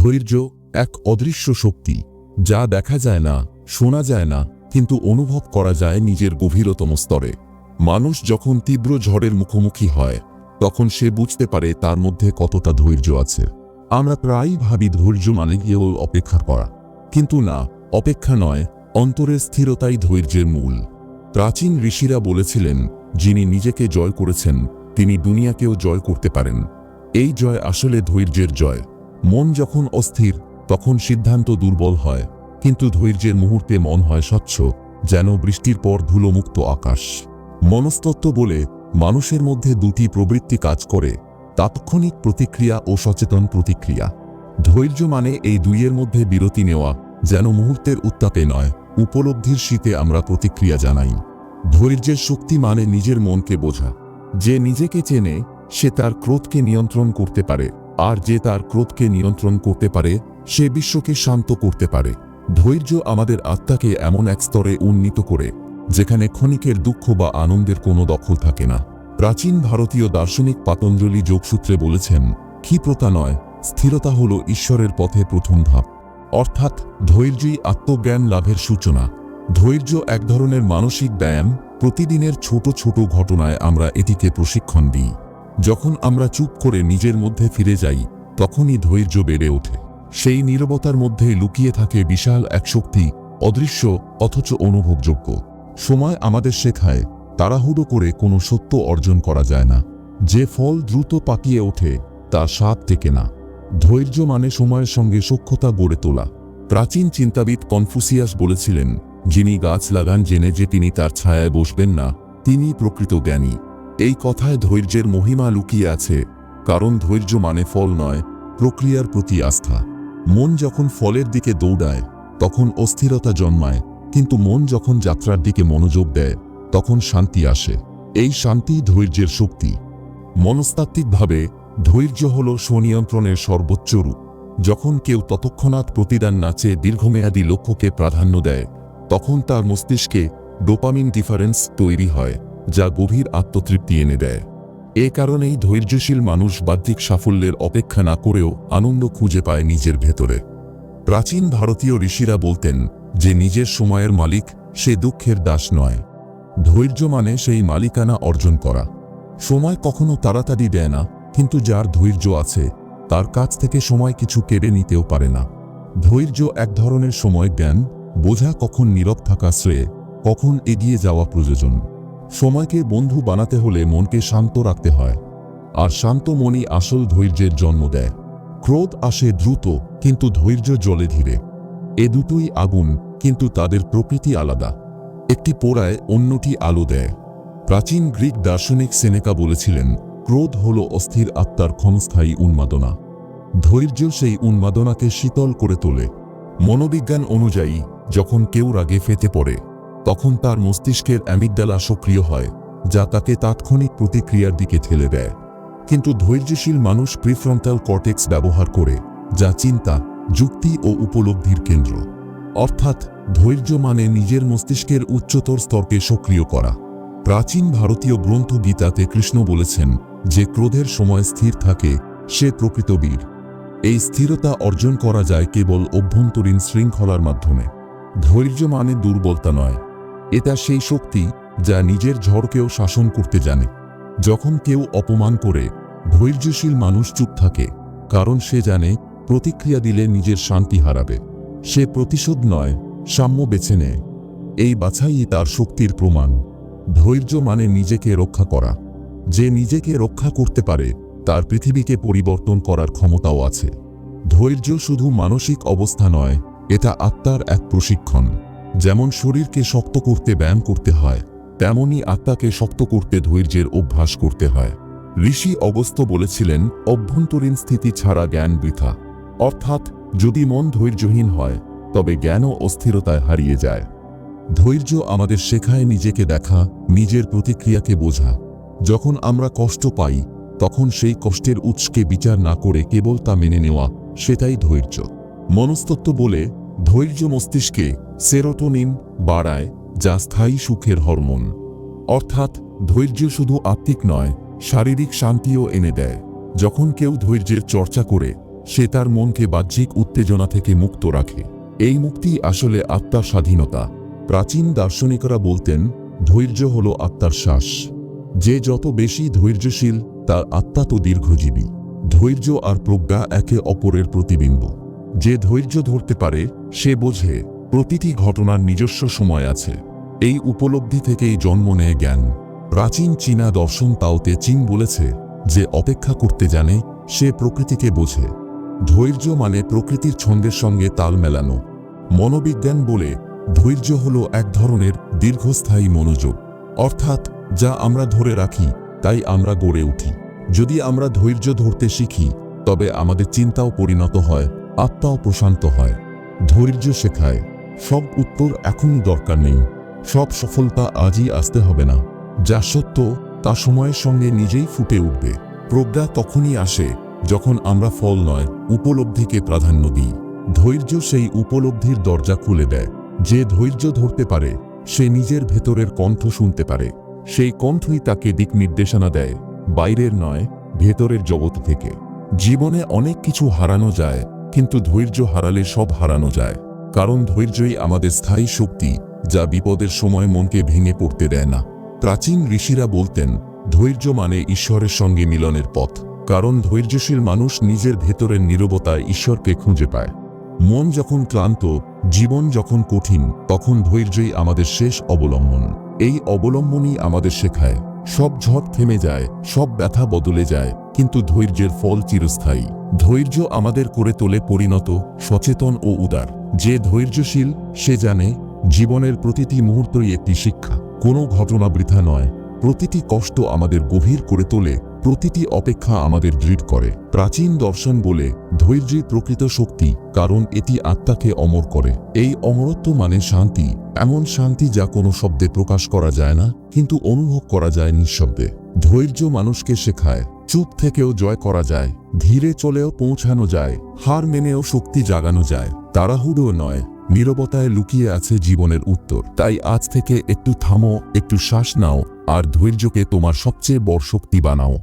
ধৈর্য এক অদৃশ্য শক্তি, যা দেখা যায় না, শোনা যায় না, কিন্তু অনুভব করা যায় নিজের গভীরতম স্তরে। মানুষ যখন তীব্র ঝড়ের মুখোমুখি হয়, তখন সে বুঝতে পারে তার মধ্যে কতটা ধৈর্য আছে। আমরা প্রায়ই ভাবি ধৈর্য মানে গিয়েও অপেক্ষা করা। কিন্তু না, অপেক্ষা নয়, অন্তরের স্থিরতাই ধৈর্যের মূল। প্রাচীন ঋষিরা বলেছিলেন, যিনি নিজেকে জয় করেছেন, তিনি দুনিয়াকেও জয় করতে পারেন। এই জয় আসলে ধৈর্যের জয়। মন যখন অস্থির, তখন সিদ্ধান্ত দুর্বল হয়, কিন্তু ধৈর্যের মুহূর্তে মন হয় স্বচ্ছ, যেন বৃষ্টির পর ধুলোমুক্ত আকাশ। মনস্তত্ত্ব বলে, মানুষের মধ্যে দুটি প্রবৃত্তি কাজ করে, তাৎক্ষণিক প্রতিক্রিয়া ও সচেতন প্রতিক্রিয়া। ধৈর্য মানে এই দুইয়ের মধ্যে বিরতি নেওয়া, যেন মুহূর্তের উত্তাপে নয়, উপলব্ধির শীতে আমরা প্রতিক্রিয়া জানাই। ধৈর্যের শক্তি মানে নিজের মনকে বোঝা, যে নিজেকে চেনে, সে তার ক্রোধকে নিয়ন্ত্রণ করতে পারে। আর যে তার ক্রোধকে নিয়ন্ত্রণ করতে পারে, সে বিশ্বকে শান্ত করতে পারে। ধৈর্য আমাদের আত্মাকে এমন এক স্তরে উন্নীত করে, যেখানে ক্ষণিকের দুঃখ বা আনন্দের কোনো দখল থাকে না। প্রাচীন ভারতীয় দার্শনিক পাতঞ্জলি যোগসূত্রে বলেছেন ক্ষিপ্রতা নয়, স্থিরতা হল ঈশ্বরের পথে প্রথম ধাপ। অর্থাৎ ধৈর্যই আত্মজ্ঞান লাভের সূচনা। ধৈর্য এক ধরনের মানসিক ব্যায়াম, প্রতিদিনের ছোট ছোট ঘটনায় আমরা এটিকে প্রশিক্ষণ দিই। যখন আমরা চুপ করে নিজের মধ্যে ফিরে যাই, তখনই ধৈর্য বেড়ে ওঠে। সেই নীরবতার মধ্যে লুকিয়ে থাকে বিশাল এক শক্তি, অদৃশ্য অথচ অনুভবযোগ্য। সময় আমাদের শেখায়, তাড়াহুড়ো করে কোনো সত্য অর্জন করা যায় না। যে ফল দ্রুত পাকিয়ে ওঠে তা স্বাদ টেকে না। ধৈর্য মানে সময়ের সঙ্গে সক্ষতা গড়ে তোলা। প্রাচীন চিন্তাবিদ কনফুসিয়াস বলেছিলেন, যিনি গাছ লাগান জেনে যে তিনি তার ছায়ায় বসবেন না তিনি প্রকৃত জ্ঞানী। এই কথায় ধৈর্যের মহিমা লুকিয়ে আছে, কারণ ধৈর্য মানে ফল নয়, প্রক্রিয়ার প্রতি আস্থা। মন যখন ফলের দিকে দৌড়ায়, তখন অস্থিরতা জন্মায়, কিন্তু মন যখন যাত্রার দিকে মনোযোগ দেয়, তখন শান্তি আসে। এই শান্তি ধৈর্যের শক্তি। মনস্তাত্ত্বিকভাবে, ধৈর্য হল স্বনিয়ন্ত্রণের সর্বোচ্চ রূপ। যখন কেউ ততক্ষণাৎ প্রতিদান নাচে দীর্ঘমেয়াদী লক্ষ্যকে প্রাধান্য দেয়, তখন তার মস্তিষ্কে ডোপামিন ডিফারেন্স তৈরি হয়। যা গভীর আত্মতৃপ্তি এনে দেয়। এ কারণেই ধৈর্যশীল মানুষ বাহ্যিক সাফল্যের অপেক্ষা না করেও আনন্দ খুঁজে পায় নিজের ভেতরে। প্রাচীন ভারতীয় ঋষিরা বলতেন যে নিজের সময়ের মালিক সে দুঃখের দাস নয়। ধৈর্য মানে সেই মালিকানা অর্জন করা। সময় কখনো তাড়াতাড়ি দেয় না, কিন্তু যার ধৈর্য আছে, তার কাছ থেকে সময় কিছু কেড়ে নিতেও পারে না। ধৈর্য এক ধরনের সময় জ্ঞান, বোঝা কখন নীরব থাকা শ্রেয়, কখন এগিয়ে যাওয়া প্রয়োজন। সময়কে বন্ধু বানাতে হলে মনকে শান্ত রাখতে হয়। আর শান্ত মনই আসল ধৈর্যের জন্ম দেয়। ক্রোধ আসে দ্রুত, কিন্তু ধৈর্য জলে ধীরে। এ দুটোই আগুন, কিন্তু তাদের প্রকৃতি আলাদা। একটি পোড়ায় অন্যটি আলো দেয়। প্রাচীন গ্রিক দার্শনিক সেনেকা বলেছিলেন, ক্রোধ হল অস্থির আত্মার ক্ষণস্থায়ী উন্মাদনা। ধৈর্য সেই উন্মাদনাকে শীতল করে তোলে। মনোবিজ্ঞান অনুযায়ী, যখন কেউ রাগে ফেটে পড়ে তখন তার মস্তিষ্কের অ্যামিগডালা সক্রিয় হয়, যা তাকে তাৎক্ষণিক প্রতিক্রিয়ার দিকে ঠেলে দেয়। কিন্তু ধৈর্যশীল মানুষ প্রিফ্রন্টাল কর্টেক্স ব্যবহার করে, যা চিন্তা, যুক্তি ও উপলব্ধির কেন্দ্র। অর্থাৎ, ধৈর্য মানে নিজের মস্তিষ্কের উচ্চতর স্তরকে সক্রিয় করা। প্রাচীন ভারতীয় গ্রন্থ গীতাতে কৃষ্ণ বলেছেন যে ক্রোধের সময় স্থির থাকে, সে প্রকৃত বীর। এই স্থিরতা অর্জন করা যায় কেবল অভ্যন্তরীণ শৃঙ্খলার মাধ্যমে। ধৈর্য মানে দুর্বলতা নয় এটা সেই শক্তি যা নিজের ঝড়কেও শাসন করতে জানে। যখন কেউ অপমান করে, ধৈর্যশীল মানুষ চুপ থাকে, কারণ সে জানে প্রতিক্রিয়া দিলে নিজের শান্তি হারাবে। সে প্রতিশোধ নয়, সাম্য বেছে নেয়। এই বাছাই তার শক্তির প্রমাণ। ধৈর্য মানে নিজেকে রক্ষা করা। যে নিজেকে রক্ষা করতে পারে, তার পৃথিবীকে পরিবর্তন করার ক্ষমতাও আছে। ধৈর্য শুধু মানসিক অবস্থা নয়, এটা আত্মার এক প্রশিক্ষণ। যেমন শরীরকে শক্ত করতে ব্যায়াম করতে হয়, তেমনি আত্মাকে শক্ত করতে ধৈর্যের অভ্যাস করতে হয়। ঋষি অগস্ত বলেছিলেন, অভ্যন্তরীণ স্থিতি ছাড়া জ্ঞান বৃথা। অর্থাৎ, যদি মন ধৈর্যহীন হয়, তবে জ্ঞানও অস্থিরতায় হারিয়ে যায়। ধৈর্য আমাদের শেখায় নিজেকে দেখা, নিজের প্রতিক্রিয়াকে বোঝা। যখন আমরা কষ্ট পাই, তখন সেই কষ্টের উৎসকে বিচার না করে কেবল তা মেনে নেওয়া, সেটাই ধৈর্য। মনস্তত্ত্ব বলে ধৈর্য মস্তিষ্কে সেরোটোনিন বাড়ায়, যা স্থায়ী সুখের হরমোন। অর্থাৎ, ধৈর্য শুধু আত্মিক নয়, শারীরিক শান্তিও এনে দেয়। যখন কেউ ধৈর্যের চর্চা করে, সে তার মনকে বাহ্যিক উত্তেজনা থেকে মুক্ত রাখে। এই মুক্তি আসলে আত্মার স্বাধীনতা। প্রাচীন দার্শনিকরা বলতেন, ধৈর্য হল আত্মার শ্বাস। যে যত বেশি ধৈর্যশীল, তার আত্মা তো দীর্ঘজীবী। ধৈর্য আর প্রজ্ঞা একে অপরের প্রতিবিম্ব। যে ধৈর্য ধরতে পারে, সে বোঝে প্রতিটি ঘটনার নিজস্ব সময় আছে। এই উপলব্ধি থেকেই জন্ম নেয় জ্ঞান। প্রাচীন চীনা দর্শন তাওতে চীন বলেছে যে, অপেক্ষা করতে জানে, সে প্রকৃতিকে বোঝে। ধৈর্য মানে প্রকৃতির ছন্দের সঙ্গে তাল মেলানো। মনোবিজ্ঞান বলে, ধৈর্য হল এক ধরনের দীর্ঘস্থায়ী মনোযোগ। অর্থাৎ, যা আমরা ধরে রাখি, তাই আমরা গড়ে উঠি। যদি আমরা ধৈর্য ধরতে শিখি, তবে আমাদের চিন্তাও পরিণত হয়। আত্মাও প্রশান্ত হয়, ধৈর্য শেখায়। সব উত্তর এখনই দরকার নেই। সব সফলতা আজই আসতে হবে না। যা সত্য, তা সময়ের সঙ্গে নিজেই ফুটে উঠবে। প্রজ্ঞা তখনই আসে যখন আমরা ফল নয়, উপলব্ধিকে প্রাধান্য দিই। ধৈর্য সেই উপলব্ধির দরজা খুলে দেয়। যে ধৈর্য ধরতে পারে, সে নিজের ভেতরের কণ্ঠ শুনতে পারে। সেই কণ্ঠই তাকে দিক নির্দেশনা দেয়, বাইরের নয়, ভেতরের জগৎ থেকে। জীবনে অনেক কিছু হারানো যায় কিন্তু ধৈর্য হারালে সব হারানো যায়। কারণ ধৈর্যই আমাদের স্থায়ী শক্তি, যা বিপদের সময় মনকে ভেঙে পড়তে দেয় না। প্রাচীন ঋষিরা বলতেন, ধৈর্য মানে ঈশ্বরের সঙ্গে মিলনের পথ। কারণ ধৈর্যশীল মানুষ নিজের ভেতরের নীরবতায় ঈশ্বরকে খুঁজে পায়। মন যখন ক্লান্ত, জীবন যখন কঠিন, তখন ধৈর্যই আমাদের শেষ অবলম্বন। এই অবলম্বনই আমাদের শেখায়, সব ঝড় থেমে যায়, সব ব্যথা বদলে যায় কিন্তু ধৈর্যের ফল চিরস্থায়ী। ধৈর্য আমাদের করে তোলে পরিণত, সচেতন ও উদার। যে ধৈর্যশীল, সে জানে জীবনের প্রতিটি মুহূর্তই একটি শিক্ষা। কোনো ঘটনা বৃথা নয়, প্রতিটি কষ্ট আমাদের গভীর করে তোলে, প্রতিটি অপেক্ষা আমাদের দৃঢ় করে। প্রাচীন দর্শন বলে, ধৈর্যই প্রকৃত শক্তি, কারণ এটি আত্মাকে অমর করে। এই অমরত্ব মানে শান্তি। এমন শান্তি যা কোনো শব্দে প্রকাশ করা যায় না, কিন্তু অনুভব করা যায় নিঃশব্দে। ধৈর্য মানুষকে শেখায় চুপ থেকেও জয় করা যায়, ধীরে চলেও পৌঁছানো যায়, হার মেনেও শক্তি জাগানো যায়। তাড়াহুড়ো নয়, নিরবতায় লুকিয়ে আছে জীবনের উত্তর। তাই আজ থেকে একটু থামো, একটু শ্বাস নাও, আর ধৈর্যকে তোমার সবচেয়ে বড় শক্তি বানাও।